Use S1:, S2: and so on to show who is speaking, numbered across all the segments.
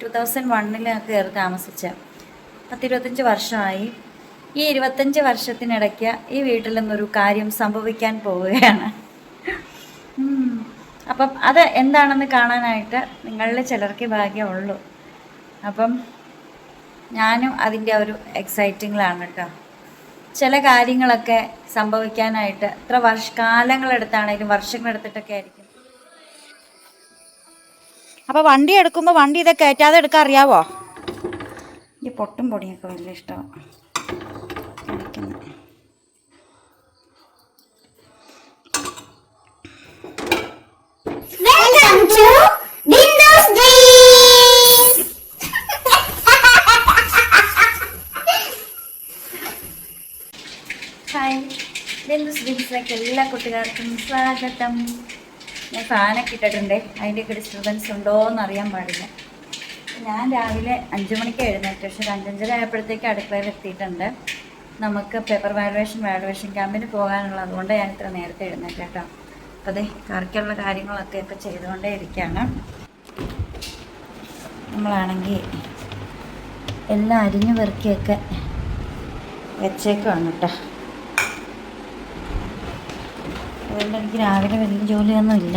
S1: To thousand വണ്ണിൽ കയറി താമസിച്ച പത്തിരുപത്തഞ്ച് വർഷമായി. ഈ ഇരുപത്തഞ്ച് വർഷത്തിനിടയ്ക്ക് ഈ വീട്ടിൽ നിന്നൊരു കാര്യം സംഭവിക്കാൻ പോവുകയാണ്. അപ്പം അത് എന്താണെന്ന് കാണാനായിട്ട് നിങ്ങളിൽ ചിലർക്ക് ഭാഗ്യമുള്ളൂ അപ്പം ഞാനും അതിന്റെ ഒരു എക്സൈറ്റിങ്ങിലാണ് കേട്ടോ. ചില കാര്യങ്ങളൊക്കെ സംഭവിക്കാനായിട്ട് എത്ര വർഷ കാലങ്ങളെടുത്താണെങ്കിലും വർഷങ്ങളെടുത്തിട്ടൊക്കെ ആയിരിക്കും
S2: അപ്പോൾ വണ്ടി എടുക്കുമ്പോൾ വണ്ടി ഇതൊക്കെ കയറ്റാതെ എടുക്കാൻ അറിയാവോ?
S1: ഈ പൊട്ടും പൊടിയൊക്കെ വലിയ ഇഷ്ടമാണ് കഴിക്കുന്നത്
S3: Welcome to Windows Dreams!
S1: Hi Bindu's ബിൻസിലേക്ക് എല്ലാ കുട്ടികൾക്കും സ്വാഗതം. ഞാൻ ഫാനൊക്കെ ഇട്ടിട്ടുണ്ട്. അതിന്റെയൊക്കെ ഡിസ്റ്റർബൻസ് ഉണ്ടോ എന്ന് അറിയാൻ പാടില്ല. ഞാൻ രാവിലെ അഞ്ച് മണിക്ക് എഴുന്നേറ്റ്. പക്ഷെ ഒരു അഞ്ചഞ്ചര ആയപ്പോഴത്തേക്ക് അടുക്കളയിൽ എത്തിയിട്ടുണ്ട്. നമുക്ക് പേപ്പർ വാലുവേഷൻ വാലുവേഷൻ ക്യാമ്പിന് പോകാനുള്ളത് അതുകൊണ്ട് ഞാൻ ഇത്ര നേരത്തെ എഴുന്നേറ്റ് കേട്ടോ. അപ്പോൾ അതെ കറിക്കുള്ള കാര്യങ്ങളൊക്കെ ഇപ്പോൾ ചെയ്തുകൊണ്ടേ ഇരിക്കുകയാണ്. നമ്മളാണെങ്കിൽ എല്ലാം അരിഞ്ഞു പെറുക്കിയൊക്കെ വെച്ചേക്കുവാണ് കേട്ടോ. അതുകൊണ്ട് എനിക്ക് രാവിലെ വലിയ ജോലിയൊന്നും ഇല്ല.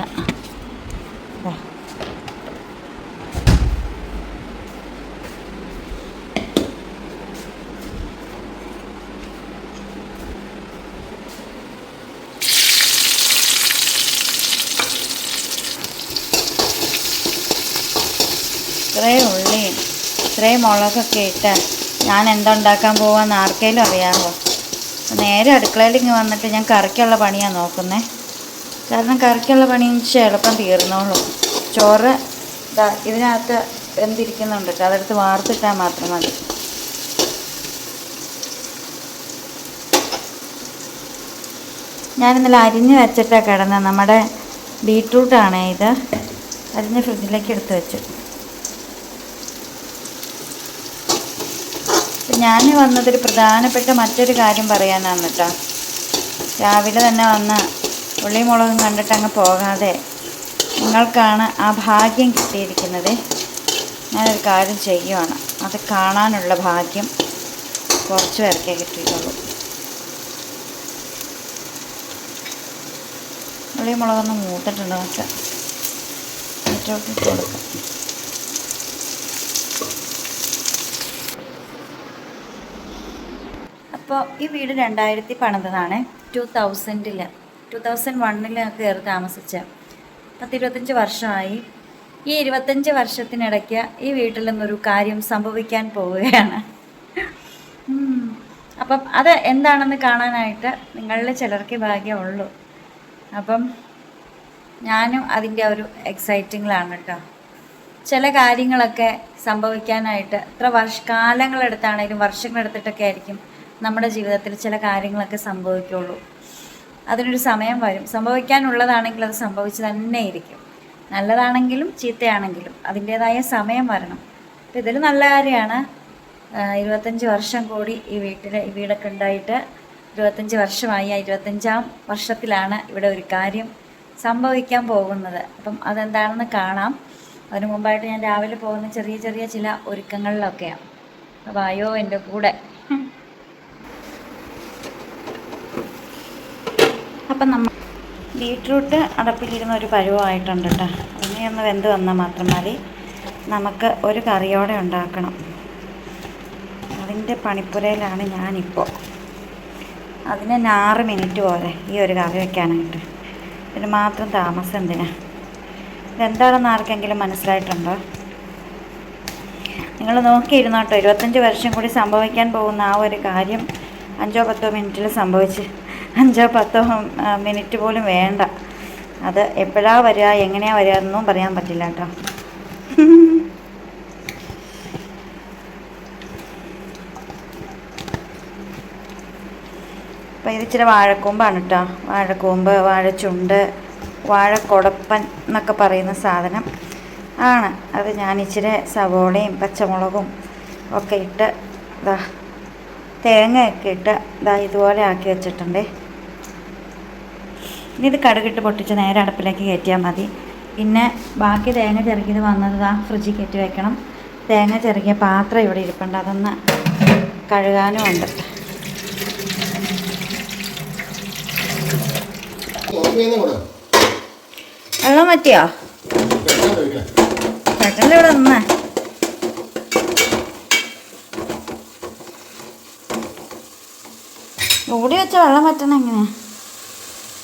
S1: ഇത്രയും ഉള്ളിയും ഇത്രയും മുളകൊക്കെ ഇട്ട് ഞാൻ എന്തുണ്ടാക്കാൻ പോവാന്ന് ആർക്കെങ്കിലും അറിയാമോ നേരെ അടുക്കളയിൽ ഇങ്ങ് വന്നിട്ട് ഞാൻ കറിക്കുള്ള പണിയാണ് നോക്കുന്നത് കാരണം കറിക്കുള്ള പണി വെച്ചാൽ എളുപ്പം തീർന്നോളൂ. ചോറ് ഇതാ ഇതിനകത്ത് എന്തിരിക്കുന്നുണ്ട് കേട്ടോ. അതെടുത്ത് വാർത്തിട്ടാൽ മാത്രം മതി. ഞാൻ ഇന്നലെ അരിഞ്ഞ് വെച്ചിട്ടാണ് കിടന്നത് നമ്മുടെ ബീട്രൂട്ടാണ് ഇത്. അരിഞ്ഞ് ഫ്രിഡ്ജിലേക്ക് എടുത്ത് വെച്ചു. ഞാൻ വന്നതൊരു പ്രധാനപ്പെട്ട മറ്റൊരു കാര്യം പറയാനാണ് കേട്ടോ രാവിലെ തന്നെ വന്ന ഉള്ളി മുളകും കണ്ടിട്ട് അങ്ങ് പോകാതെ നിങ്ങൾക്കാണ് ആ ഭാഗ്യം കിട്ടിയിരിക്കുന്നത്. ഞാനൊരു കാര്യം ചെയ്യുവാണ്. അത് കാണാനുള്ള ഭാഗ്യം കുറച്ച് പേർക്കേ കിട്ടിയിട്ടുള്ളൂ. ഉള്ളി മുളകൊന്ന് മൂത്തിട്ടുണ്ട്. നമുക്ക് ഇട്ട് കൊടുക്കാം. അപ്പോൾ ഈ വീട് രണ്ടായിരത്തി പണിതാണ് ടു തൗസൻഡിൽ ടു തൗസൻഡ് വണ്ണിൽ കയറി താമസിച്ച. പത്തിരുപത്തഞ്ച് വർഷമായി. ഈ ഇരുപത്തഞ്ച് വർഷത്തിനിടയ്ക്ക് ഈ വീട്ടിൽ നിന്നൊരു കാര്യം സംഭവിക്കാൻ പോവുകയാണ്. അപ്പം അത് എന്താണെന്ന് കാണാനായിട്ട് നിങ്ങളിൽ ചിലർക്ക് ഭാഗ്യമുള്ളൂ അപ്പം ഞാനും അതിന്റെ ഒരു എക്സൈറ്റിങ്ങിലാണ് കേട്ടോ ചില കാര്യങ്ങളൊക്കെ സംഭവിക്കാനായിട്ട് എത്ര വർഷ കാലങ്ങളെടുത്താണേലും വർഷങ്ങളെടുത്തിട്ടൊക്കെ ആയിരിക്കും നമ്മുടെ ജീവിതത്തിൽ ചില കാര്യങ്ങളൊക്കെ സംഭവിക്കുള്ളൂ. അതിനൊരു സമയം വരും. സംഭവിക്കാനുള്ളതാണെങ്കിൽ അത് സംഭവിച്ച് തന്നെ ഇരിക്കും നല്ലതാണെങ്കിലും ചീത്തയാണെങ്കിലും അതിന്റേതായ സമയം വരണം. അപ്പം ഇതിൽ നല്ല കാര്യമാണ്. ഇരുപത്തഞ്ച് വർഷം കൂടി ഈ വീട്ടിൽ ഈ വീടൊക്കെ ഉണ്ടായിട്ട് ഇരുപത്തഞ്ച് വർഷമായി. ആ ഇരുപത്തഞ്ചാം വർഷത്തിലാണ് ഇവിടെ ഒരു കാര്യം സംഭവിക്കാൻ പോകുന്നത്. അപ്പം അതെന്താണെന്ന് കാണാം. അതിനു മുമ്പായിട്ട് ഞാൻ രാവിലെ പോകുന്ന ചെറിയ ചെറിയ ചില ഒരുക്കങ്ങളിലൊക്കെയാണ്. അയ്യോ എന്റെ കൂടെ. അപ്പം നമ്മൾ ബീട്രൂട്ട് അടപ്പിലിരുന്ന ഒരു പരുവമായിട്ടുണ്ട് കേട്ടോ. ഇനി ഒന്ന് വെന്ത് വന്നാൽ മാത്രം മതി. നമുക്ക് ഒരു കറിയോടെ ഉണ്ടാക്കണം. അതിന്റെ പണിപ്പുരയിലാണ് ഞാനിപ്പോൾ. അതിന് ആറ് മിനിറ്റ് പോലെ ഈ ഒരു കറി വയ്ക്കാനായിട്ട് ഇതിന് മാത്രം താമസം എന്തിനാ? ഇതെന്താണെന്ന് ആർക്കെങ്കിലും മനസ്സിലായിട്ടുണ്ടോ? നിങ്ങൾ നോക്കിയിരുന്നോട്ടോ ഇരുപത്തഞ്ച് വർഷം കൂടി സംഭവിക്കാൻ പോകുന്ന ആ ഒരു കാര്യം അഞ്ചോ പത്തോ മിനിറ്റിൽ സംഭവിച്ച് അഞ്ചോ പത്തോ മിനിറ്റ് പോലും വേണ്ട. അത് എപ്പോഴാ വരിക എങ്ങനെയാ വരിക എന്നും പറയാൻ പറ്റില്ല കേട്ടോ. അപ്പോൾ ഇത് ഇച്ചിരി വാഴക്കൂമ്പാണ് കേട്ടോ. വാഴക്കൂമ്പ് വാഴച്ചുണ്ട് വാഴക്കൊടപ്പൻ എന്നൊക്കെ പറയുന്ന സാധനം ആണ്. അത് ഞാൻ ഇച്ചിരി സവോളയും പച്ചമുളകും ഒക്കെ ഇട്ട് ഇതാ തേങ്ങയൊക്കെ ഇട്ട് ഇതാ ഇതുപോലെ ആക്കി വെച്ചിട്ടുണ്ട്. ഇനി ഇത് കടുകിട്ട് പൊട്ടിച്ച് നേരെ അടുപ്പിലേക്ക് കയറ്റിയാൽ മതി. പിന്നെ ബാക്കി തേങ്ങ ചിരക്കിയത് വന്നത് ആ ഫ്രിഡ്ജിൽ കയറ്റി വെക്കണം. തേങ്ങ ചെറുകിയ പാത്രം ഇവിടെ ഇരിപ്പുണ്ട്. അതൊന്ന് കഴുകാനും ഉണ്ട്. വെള്ളം പറ്റിയോ ചേട്ടന്റെ ഇവിടെ നിന്നേ. ഓടി വെച്ച വെള്ളം പറ്റണം എങ്ങനെ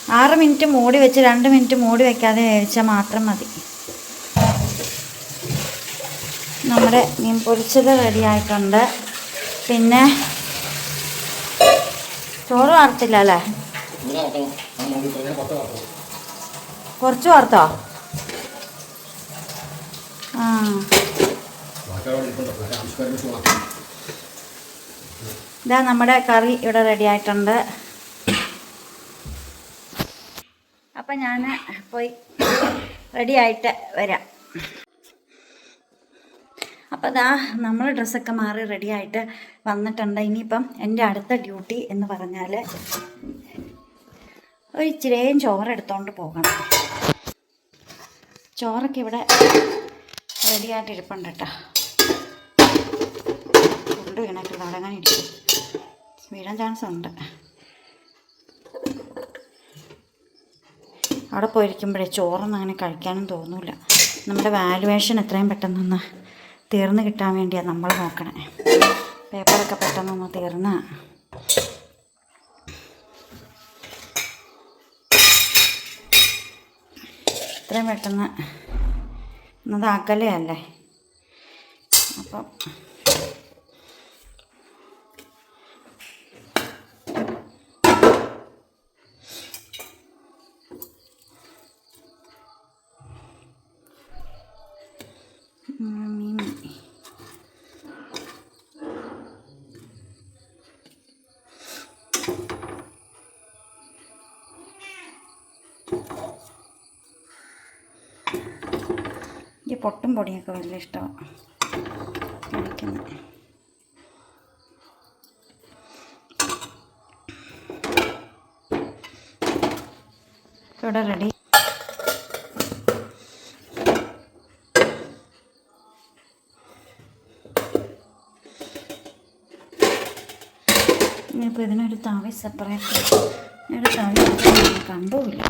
S1: ആറ് മിനിറ്റ് മൂടി വെച്ച് രണ്ട് മിനിറ്റ് മൂടി വെക്കാതെ വേവിച്ചാൽ മാത്രം മതി. നമ്മുടെ മീൻ പൊരിച്ചത് റെഡി ആയിട്ടുണ്ട്. പിന്നെ ചോറ് വാർത്തില്ല അല്ലേ? കുറച്ച് വാർത്തോ? ആ. ഇതാ നമ്മുടെ കറി ഇവിടെ റെഡി ആയിട്ടുണ്ട്. അപ്പം ഞാൻ പോയി റെഡി ആയിട്ട് വരാം. അപ്പോൾ ദാ നമ്മൾ ഡ്രസ്സൊക്കെ മാറി റെഡി ആയിട്ട് വന്നിട്ടുണ്ട്. ഇനിയിപ്പം എന്റെ അടുത്ത ഡ്യൂട്ടി എന്ന് പറഞ്ഞാൽ ഒരു ഇച്ചിരേയും ചോറ് എടുത്തോണ്ട് പോകണം. ചോറൊക്കെ ഇവിടെ റെഡി ആയിട്ട് ഇരിപ്പുണ്ട് കേട്ടോ കൊണ്ട് വീണിട്ടില്ല അവിടെ അങ്ങനെ ഇരിക്കും വീഴാൻ ചാൻസ് ഉണ്ട്. അവിടെ പോയിരിക്കുമ്പോഴേ ചോറൊന്നും അങ്ങനെ കഴിക്കാനും തോന്നില്ല നമ്മുടെ വാലുവേഷൻ എത്രയും പെട്ടെന്നൊന്ന് തീർന്ന് കിട്ടാൻ വേണ്ടിയാണ് നമ്മൾ നോക്കണേ. പേപ്പറൊക്കെ പെട്ടെന്നൊന്ന് തീർന്ന്. എത്രയും പെട്ടെന്ന് ഇന്നതാക്കലേ അല്ലേ അപ്പം പൊട്ടും പൊടിയൊക്കെ വലിയ ഇഷ്ടമാണ് കഴിക്കുന്നത് ഇവിടെ റെഡി ഇനിയിപ്പോൾ ഇതിനൊരു തവി സെപ്പറേറ്റ് ഒരു തവി കണ്ടുമില്ല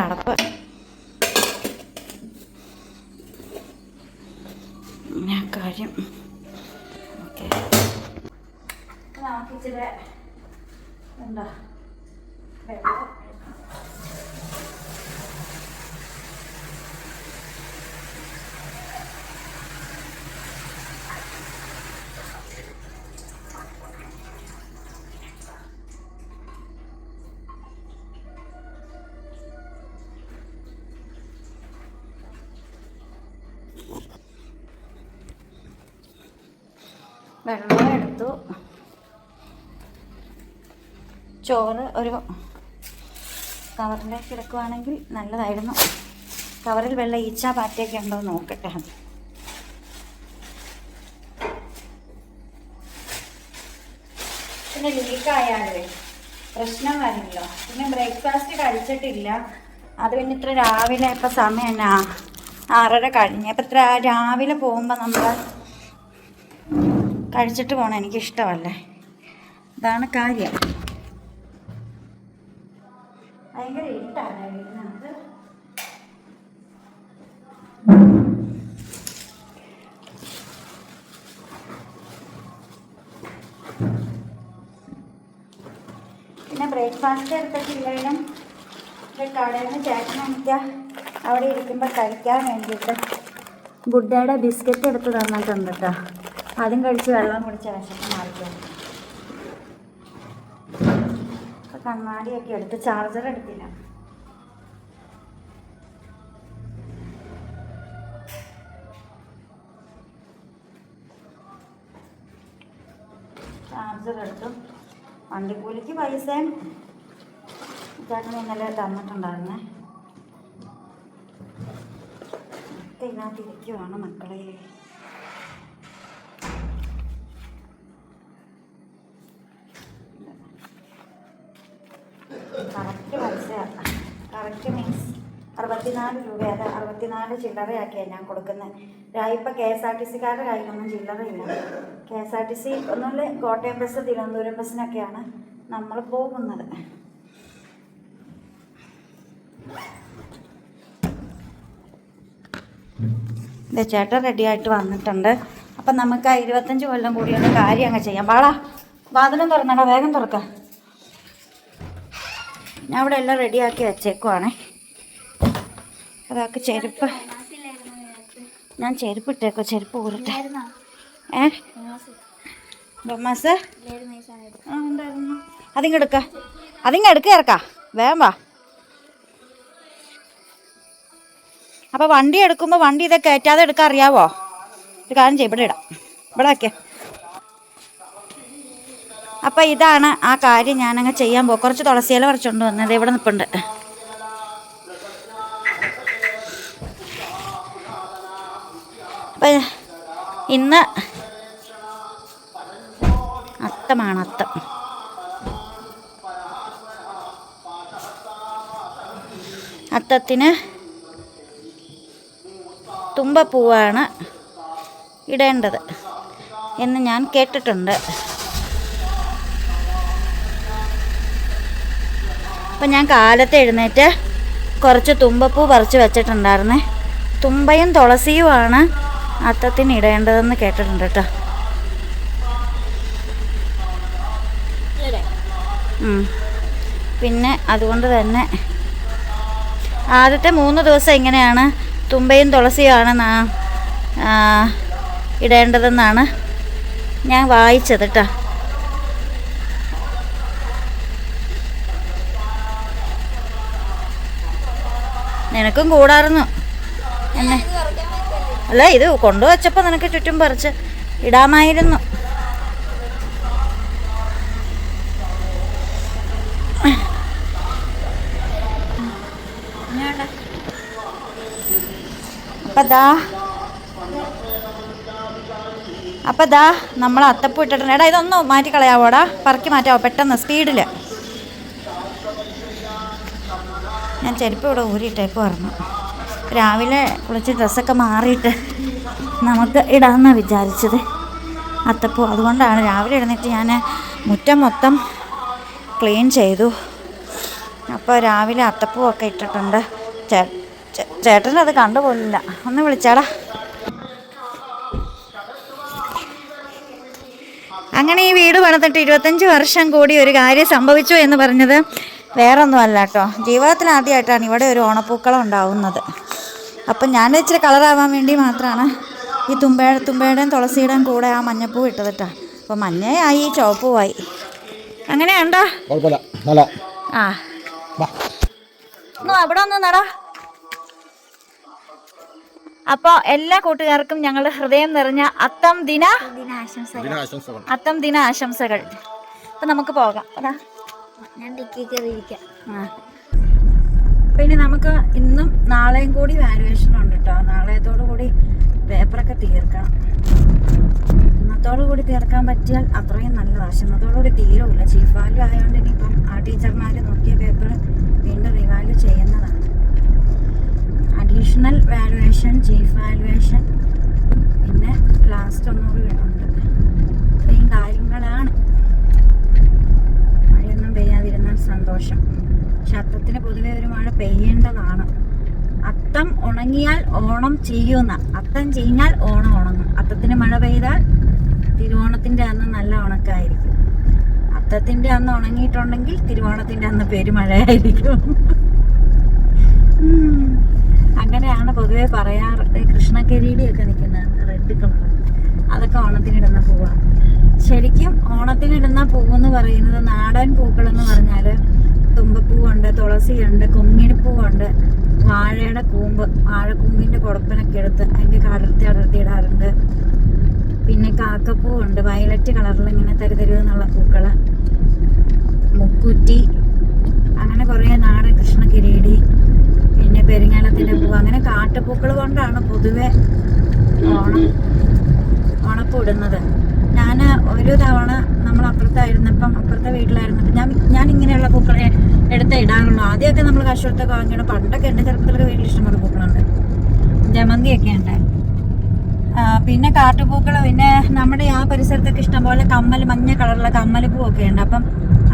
S1: അടപ്പ് വെള്ളം എടുത്തു. ചോറ് ഒരു കവറിലേക്ക് എടുക്കുവാണെങ്കിൽ നല്ലതായിരുന്നു. കവറിൽ വെള്ള ഈച്ച പാറ്റയൊക്കെ ഉണ്ടോ നോക്കട്ടെ. അത് പിന്നെ ലീക്കായാലേ. പ്രശ്നം വരില്ലോ. പിന്നെ ബ്രേക്ക്ഫാസ്റ്റ് കഴിച്ചിട്ടില്ല. അത് പിന്നെ ഇത്ര രാവിലെ ഇപ്പം സമയം ആറര കഴിഞ്ഞ്. അപ്പം ഇത്ര രാവിലെ പോകുമ്പോൾ നമ്മൾ കഴിച്ചിട്ട് പോകണം എനിക്കിഷ്ടമല്ലേ? ഇതാണ് കാര്യം. ഭയങ്കര ഇട്ടാണ് പിന്നെ ബ്രേക്ക്ഫാസ്റ്റ് എടുത്തിട്ടില്ലെങ്കിലും കടയിൽ നിന്ന് ചേട്ടൻ എനിക്ക് അവിടെ ഇരിക്കുമ്പോൾ കഴിക്കാൻ വേണ്ടിയിട്ട് ഗുഡ്ഡയുടെ ബിസ്ക്കറ്റ് എടുത്ത് തന്നിട്ടുണ്ട് കേട്ടോ. അതും കഴിച്ച് വെള്ളം കുടിച്ച് വിശപ്പ് മാറിക്കും. കണ്ണാടിയൊക്കെ എടുത്ത് ചാർജർ എടുത്തില്ല. ചാർജർ എടുത്തു. വണ്ടിക്കൂലിക്ക് പൈസയും ചേട്ടൻ ഇന്നലെ തന്നിട്ടുണ്ടായിരുന്നേ. ഇതിനകത്തിരിക്കുവാണ് ഇതിനകത്ത് മക്കളെ. അറുപത്തിനാല് രൂപ അത് അറുപത്തിനാല് ചില്ലറയാക്കിയാണ് ഞാൻ കൊടുക്കുന്നത്. ഇപ്പം കെ എസ് ആർ ടി സിക്കാരുടെ കയ്യിലൊന്നും ചില്ലറയില്ല. K S R T C ഒന്നുമില്ല കോട്ടയം ബസ് തിരുവനന്തപുരം ബസ്സിനൊക്കെയാണ് നമ്മൾ പോകുന്നത്. ഇത് ചേട്ടൻ റെഡിയായിട്ട് വന്നിട്ടുണ്ട്. അപ്പം നമുക്ക് ആ ഇരുപത്തഞ്ച് കൊല്ലം കൂടിയുള്ള കാര്യം അങ്ങ് ചെയ്യാം. വാടാ വാതിലും തുറന്നടാ വേഗം തുറക്കാം. ഞാൻ ഇവിടെ എല്ലാം റെഡിയാക്കി വെച്ചേക്കുവാണേ. അതൊക്കെ ചെരുപ്പ്. ഞാൻ ചെരുപ്പ് ഇട്ടേക്കോ ചെരുപ്പ് കൂറട്ടെ ഏ? ബൊമാസ് ആ ഉണ്ടായിരുന്നു. അതിങ്ങ് എടുക്ക. അതിങ്ങ് എടുക്ക ഇറക്കാ. വേഗം വാ. അപ്പൊ വണ്ടി എടുക്കുമ്പോ വണ്ടി ഇതൊക്കെ കയറ്റാതെ എടുക്കാൻ അറിയാവോ? ഒരു കാര്യം ചെയ്യും ഇവിടെ ഇടാം. ഇവിടെ ഒക്കെ അപ്പൊ ഇതാണ് ആ കാര്യം ഞാനങ്ങ് ചെയ്യാൻ പോകും കുറച്ച് തുളസിയില കുറച്ചുകൊണ്ട് വന്നത്. ഇവിടെ നിൽപ്പുണ്ട് അപ്പൊ ഇന്ന് അത്തമാണ് അത്തം അത്തത്തിന് തുമ്പപ്പൂവാണ് ഇടേണ്ടത് എന്ന് ഞാൻ കേട്ടിട്ടുണ്ട്. അപ്പം ഞാൻ കാലത്ത് എഴുന്നേറ്റ് കുറച്ച് തുമ്പപ്പൂ പറിച്ച് വെച്ചിട്ടുണ്ടായിരുന്നേ. തുമ്പയും തുളസിയുമാണ് അത്തത്തിന് ഇടേണ്ടതെന്ന് കേട്ടിട്ടുണ്ട് കേട്ടോ. പിന്നെ അതുകൊണ്ട് തന്നെ ആദ്യത്തെ മൂന്ന് ദിവസം ഇങ്ങനെയാണ് തുമ്പയും തുളസിയുമാണ് നാ- ഇടേണ്ടതെന്നാണ് ഞാൻ വായിച്ചത് കേട്ടോ. നിനക്കും കൂടായിരുന്നു എന്നെ അല്ല ഇത് കൊണ്ടുവച്ചപ്പോൾ നിനക്ക് ചുറ്റും പറിച്ച് ഇടാമായിരുന്നു. അപ്പൊ ദാ നമ്മൾ അത്തപ്പൂ ഇട്ടിട്ടുണ്ട് എടാ ഇതൊന്ന് മാറ്റി കളയാവോടാ പറക്കി മാറ്റാവോ? പെട്ടെന്ന് സ്പീഡിൽ ഞാൻ ചെരുപ്പ് ഇവിടെ ഊരിയിട്ടേക്ക് പറഞ്ഞു രാവിലെ കുളിച്ച് ഡ്രസ്സൊക്കെ മാറിയിട്ട് നമുക്ക് ഇടാമെന്നാണ് വിചാരിച്ചത്. അത്തപ്പൂ അതുകൊണ്ടാണ് രാവിലെ എഴുന്നേറ്റ് ഞാൻ മുറ്റം മൊത്തം ക്ലീൻ ചെയ്തു. അപ്പോൾ രാവിലെ അത്തപ്പൂ ഒക്കെ ഇട്ടിട്ടുണ്ട്. ചേട്ടനത് കണ്ടുപോലില്ല ഒന്ന് വിളിച്ചാടാ. അങ്ങനെ ഈ വീട് പണിതിട്ട് ഇരുപത്തഞ്ച് വർഷം കൂടി ഒരു കാര്യം സംഭവിച്ചു എന്ന് പറഞ്ഞത് വേറൊന്നും അല്ല കേട്ടോ. ജീവിതത്തിൽ ആദ്യമായിട്ടാണ് ഇവിടെ ഒരു ഓണപ്പൂക്കളം ഉണ്ടാവുന്നത്. അപ്പം ഞാൻ ഇച്ചിരി കളറാവാൻ വേണ്ടി മാത്രമാണ് ഈ തുമ്പ തുമ്പയുടെയും തുളസിയുടെയും കൂടെ ആ മഞ്ഞപ്പൂ ഇട്ടത് കേട്ടോ അപ്പോൾ മഞ്ഞയായി ചുവപ്പുമായി അങ്ങനെയുണ്ടോ? ആ. ഒന്ന് അവിടെ ഒന്ന് നടാ. അപ്പോൾ എല്ലാ കൂട്ടുകാർക്കും ഞങ്ങൾ ഹൃദയം നിറഞ്ഞ അത്തം ദിന
S4: ദിനാശംസകൾ.
S1: അത്തം ദിന ആശംസകൾ അപ്പം നമുക്ക് പോകാം. അതാ.
S3: ഞാൻ ഡിക്കി കയറിയിരിക്കാം.
S1: ആ. പിന്നെ നമുക്ക് ഇന്നും നാളെയും കൂടി വാലുവേഷൻ ഉണ്ട് കേട്ടോ നാളെയത്തോടു കൂടി പേപ്പറൊക്കെ തീർക്കണം. ഇന്നത്തോടു കൂടി തീർക്കാൻ പറ്റിയാൽ അത്രയും നല്ലതാണ് പക്ഷെ ഇന്നത്തോടു കൂടി തീരവില്ല ചീഫ് വാല്യൂ ആയതുകൊണ്ട് ഇനിയിപ്പം ആ ടീച്ചർമാർ നോക്കിയ പേപ്പർ വീണ്ടും റിവാല്യൂ ചെയ്യുന്നതാണ്. അഡീഷണൽ വാലുവേഷൻ ചീഫ് വാലുവേഷൻ പിന്നെ ലാസ്റ്റ് ഒന്നുകൂടി ഉണ്ട്. ഇത്രയും കാര്യങ്ങളാണ്. മഴയൊന്നും പെയ്യാതിരുന്നാൽ സന്തോഷം. അത്തത്തിന് പൊതുവെ ഒരു മഴ പെയ്യേണ്ടതാണ്. അത്തം ഉണങ്ങിയാൽ ഓണം ചെയ്യുന്ന അത്തം ചീഞ്ഞാൽ ഓണം ഉണങ്ങും. അത്തത്തിന് മഴ പെയ്താൽ തിരുവോണത്തിന്റെ അന്ന് നല്ല ഉണക്കായിരിക്കും. അത്തത്തിന്റെ അന്ന് ഉണങ്ങിയിട്ടുണ്ടെങ്കിൽ തിരുവോണത്തിന്റെ അന്ന് പെരുമഴയായിരിക്കും. അങ്ങനെയാണ് പൊതുവെ പറയാറ്. കൃഷ്ണക്കിരീടിയൊക്കെ നിൽക്കുന്നത് റെഡ് കളർ അതൊക്കെ ഓണത്തിനിടുന്ന പൂവാണ് ശരിക്കും ഓണത്തിനിടുന്ന പൂവെന്ന് പറയുന്നത് നാടൻ പൂക്കളെന്ന് പറഞ്ഞാൽ തുമ്പപ്പൂവുണ്ട് തുളസിയുണ്ട് പൂവുണ്ട് വാഴയുടെ കൂമ്പ് വാഴക്കൂമ്പിന്റെ കുടപ്പനൊക്കെ എടുത്ത് അതിന്റെ കടർത്തി അടർത്തി ഇടാറുണ്ട്. പിന്നെ കാക്കപ്പൂവുണ്ട് വയലറ്റ് കളറിൽ ഇങ്ങനെ തരുതരുതെന്നുള്ള പൂക്കൾ മുക്കുറ്റി അങ്ങനെ കുറേ നാടൻ കൃഷ്ണകിരീടി പിന്നെ പെരിങ്ങാലത്തിന്റെ പൂവ് അങ്ങനെ കാട്ടുപൂക്കൾ കൊണ്ടാണ് പൊതുവെ ഓണം ഓണപ്പൂ ഇടുന്നത്. ഞാൻ ഒരു തവണ നമ്മൾ അപ്പുറത്തായിരുന്നപ്പം അപ്പുറത്തെ വീട്ടിലായിരുന്നപ്പം ഞാൻ ഞാൻ ഇങ്ങനെയുള്ള പൂക്കളെ എടുത്ത് ഇടാറുള്ളൂ. ആദ്യമൊക്കെ നമ്മൾ കശുവത്തൊക്കെ വാങ്ങിയിട്ട് പണ്ടൊക്കെ എന്റെ ചെറുപ്പത്തിലൊക്കെ വീട്ടിൽ ഇഷ്ടംപോലെ പൂക്കളുണ്ട്. ജമന്തിയൊക്കെ ഉണ്ട്. പിന്നെ കാട്ടുപൂക്കൾ പിന്നെ നമ്മുടെ ആ പരിസരത്തൊക്കെ ഇഷ്ടംപോലെ കമ്മൽ മഞ്ഞ കളറുള്ള കമ്മൽ പൂവൊക്കെ ഉണ്ട്. അപ്പം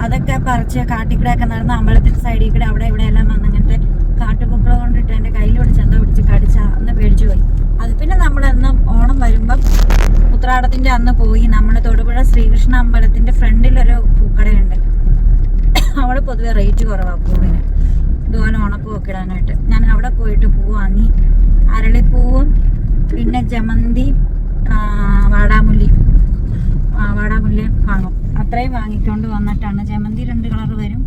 S1: അതൊക്കെ പറിച്ച് കാട്ടിക്കൂടെയൊക്കെ നടന്ന് അമ്പലത്തിന്റെ സൈഡിൽ കൂടെ അവിടെ ഇവിടെ എല്ലാം വന്ന് അങ്ങനത്തെ കാട്ടുപൂക്കൾ കൊണ്ടിട്ട് എന്റെ കയ്യിൽ പിടിച്ച് എന്തോ പിടിച്ച് കടിച്ച അന്ന് പേടിച്ചു പോയി. അത് പിന്നെ നമ്മൾ അന്ന് ഓണം വരുമ്പം ഉത്രാടത്തിന്റെ അന്ന് പോയി നമ്മൾ തൊടുപുഴ ശ്രീകൃഷ്ണ അമ്പലത്തിന്റെ ഫ്രണ്ടിലൊരു പൂക്കടയുണ്ട്. അവിടെ പൊതുവെ റേറ്റ് കുറവാണ് പൂവിന്. ഇതുപോലെ ഓണപ്പൂവൊക്കെ ഇടാനായിട്ട് ഞാൻ അവിടെ പോയിട്ട് പൂ വാങ്ങി. അരളിപ്പൂവും പിന്നെ ജമന്തി വാടാമുല്ലി. വാടാമുല്ലി വാങ്ങും. അത്രയും വാങ്ങിക്കൊണ്ട് വന്നിട്ടാണ്. ജമന്തി രണ്ട് കളർ വരും.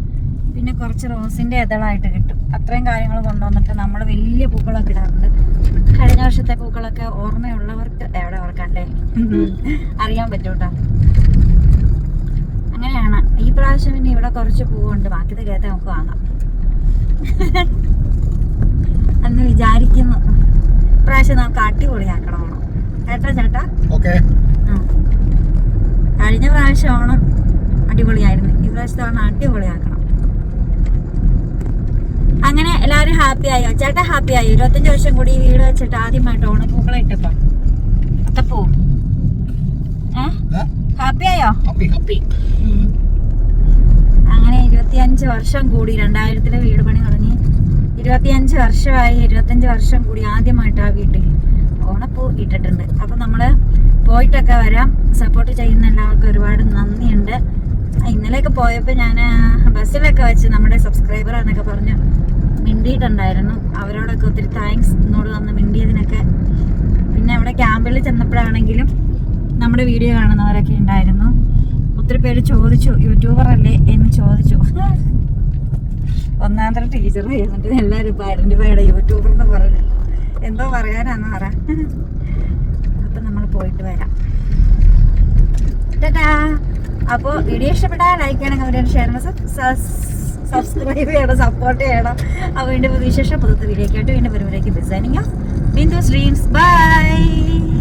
S1: പിന്നെ കുറച്ച് റോസിന്റെ ഇതളായിട്ട് കിട്ടും. അത്രയും കാര്യങ്ങൾ കൊണ്ടുവന്നിട്ട് നമ്മൾ വലിയ പൂക്കളൊക്കെ ഇടാറുണ്ട്. കഴിഞ്ഞ വർഷത്തെ പൂക്കളൊക്കെ ഓർമ്മയുള്ളവർക്ക് എവിടെ ഓർക്കണ്ടേ? അറിയാൻ പറ്റൂട്ടോ. അങ്ങനെയാണ്. ഈ പ്രാവശ്യം പിന്നെ ഇവിടെ കുറച്ച് പൂവുണ്ട്. ബാക്കിയത് കേത്ത നമുക്ക് വാങ്ങാം. അന്ന് വിചാരിക്കുന്നു. ഇപ്രാവശ്യം നമുക്ക് അടിപൊളിയാക്കണം. ഓണം കേട്ടോ ചേട്ടാ. കഴിഞ്ഞ പ്രാവശ്യം ഓണം അടിപൊളിയായിരുന്നു. ഈ പ്രാവശ്യത്തെ ഓണം അടിപൊളിയാക്കണം. അങ്ങനെ എല്ലാവരും ഹാപ്പി ആയോ. ചേട്ടാ ഹാപ്പി ആയി. ഇരുപത്തഞ്ച് വർഷം കൂടി വീട് വെച്ചിട്ട് ആദ്യമായിട്ട് ഓണപ്പൂക്കളെ ഇട്ടപ്പോ. അത്തപ്പൂ ഹാപ്പി ആയോ. അങ്ങനെ ഇരുപത്തിയഞ്ച് വർഷം കൂടി രണ്ടായിരത്തിലെ വീട് പണി തുടങ്ങി. ഇരുപത്തിയഞ്ച് വർഷമായി ഇരുപത്തഞ്ച് വർഷം കൂടി ആദ്യമായിട്ട് ആ വീട്ടിൽ ഓണപ്പൂ ഇട്ടിട്ടുണ്ട്. അപ്പൊ നമ്മൾ പോയിട്ടൊക്കെ വരാം. സപ്പോർട്ട് ചെയ്യുന്ന എല്ലാവർക്കും ഒരുപാട് നന്ദിയുണ്ട്. ഇന്നലെയൊക്കെ പോയപ്പോൾ ഞാൻ ബസ്സിലൊക്കെ വെച്ച് നമ്മുടെ സബ്സ്ക്രൈബർ എന്നൊക്കെ പറഞ്ഞ് മിണ്ടിയിട്ടുണ്ടായിരുന്നു. അവരോടൊക്കെ ഒത്തിരി താങ്ക്സ് എന്നോട് വന്ന് മിണ്ടിയതിനൊക്കെ. പിന്നെ അവിടെ ക്യാമ്പിൽ ചെന്നപ്പോഴാണെങ്കിലും നമ്മുടെ വീഡിയോ കാണുന്നവരൊക്കെ ഉണ്ടായിരുന്നു. ഒത്തിരി പേര് ചോദിച്ചു യൂട്യൂബർ അല്ലേ? എന്ന് ചോദിച്ചു. ഒന്നാം തരം ടീച്ചർ ചെയ്യുന്നുണ്ട് എല്ലാവരും ഇപ്പൊ ഐഡന്റിഫൈഡ് യൂട്യൂബർ എന്ന് പറഞ്ഞു. എന്തോ പറയാനാന്ന് പറ. അപ്പം നമ്മൾ പോയിട്ട് വരാം. ടാറ്റാ അപ്പോൾ വീഡിയോ ഇഷ്ടപ്പെട്ടാൽ ലൈക്ക് ചെയ്യണം കമന്റ് ചെയ്യണം ഷെയർ ചെയ്യണം സബ്സ്ക്രൈബ് ചെയ്യണം സപ്പോർട്ട് ചെയ്യണം. അപ്പോൾ വീണ്ടും വിശേഷം പുതിയ വീഡിയോ ആയിട്ട് വീണ്ടും വരുമ്പോഴേക്ക്. Designing Bindu streams by